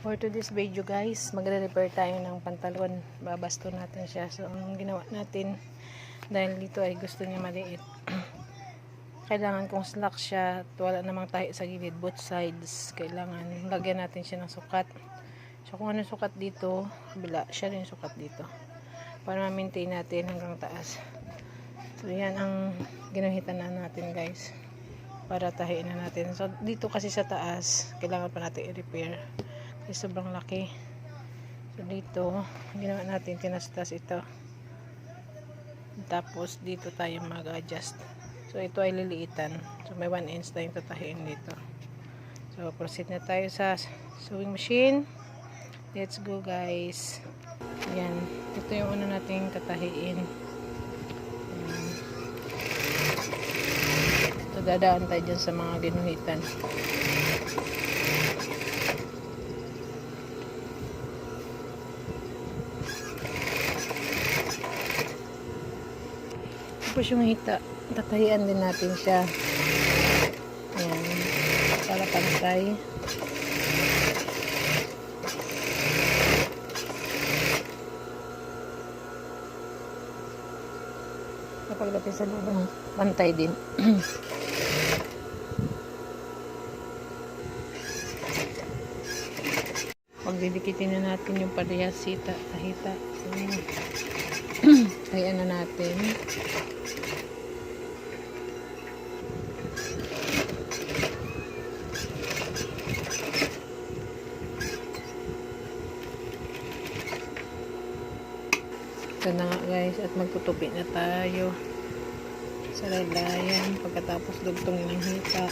For today's video guys, magre-repair tayo ng pantalon. Babasto natin siya. So, ang ginawa natin, dahil dito ay gusto niya maliit. Kailangan kung slack siya, at wala namang tahi sa gilid, both sides. Kailangan lagyan natin siya ng sukat. So, kung ano sukat dito, bila, siya rin sukat dito. Para ma-maintain natin hanggang taas. So, yan ang ginuhitan na natin guys. Para tahiin na natin. So, dito kasi sa taas, kailangan pa natin i-repair. Kasi sobrang laki. So, dito, ginawa natin, tinastas ito. Tapos, dito tayo mag-adjust. So, ito ay liliitan. So, may 1 inch tayong tatahiin dito. So, proceed na tayo sa sewing machine. Let's go, guys. Yan. Ito yung una nating tatahiin. So, dadaan tayo dyan sa mga ginuhitan. Tapos yung hita, tatahian din natin siya. Ayan. Para pantay. Kapag natin sa lubang, pantay din. Pagdidikitin na natin yung parehas sita, tahita. So, Ayan na natin. Ito na nga guys at magtutupi na tayo sa lalayan pagkatapos dugtong ng hita.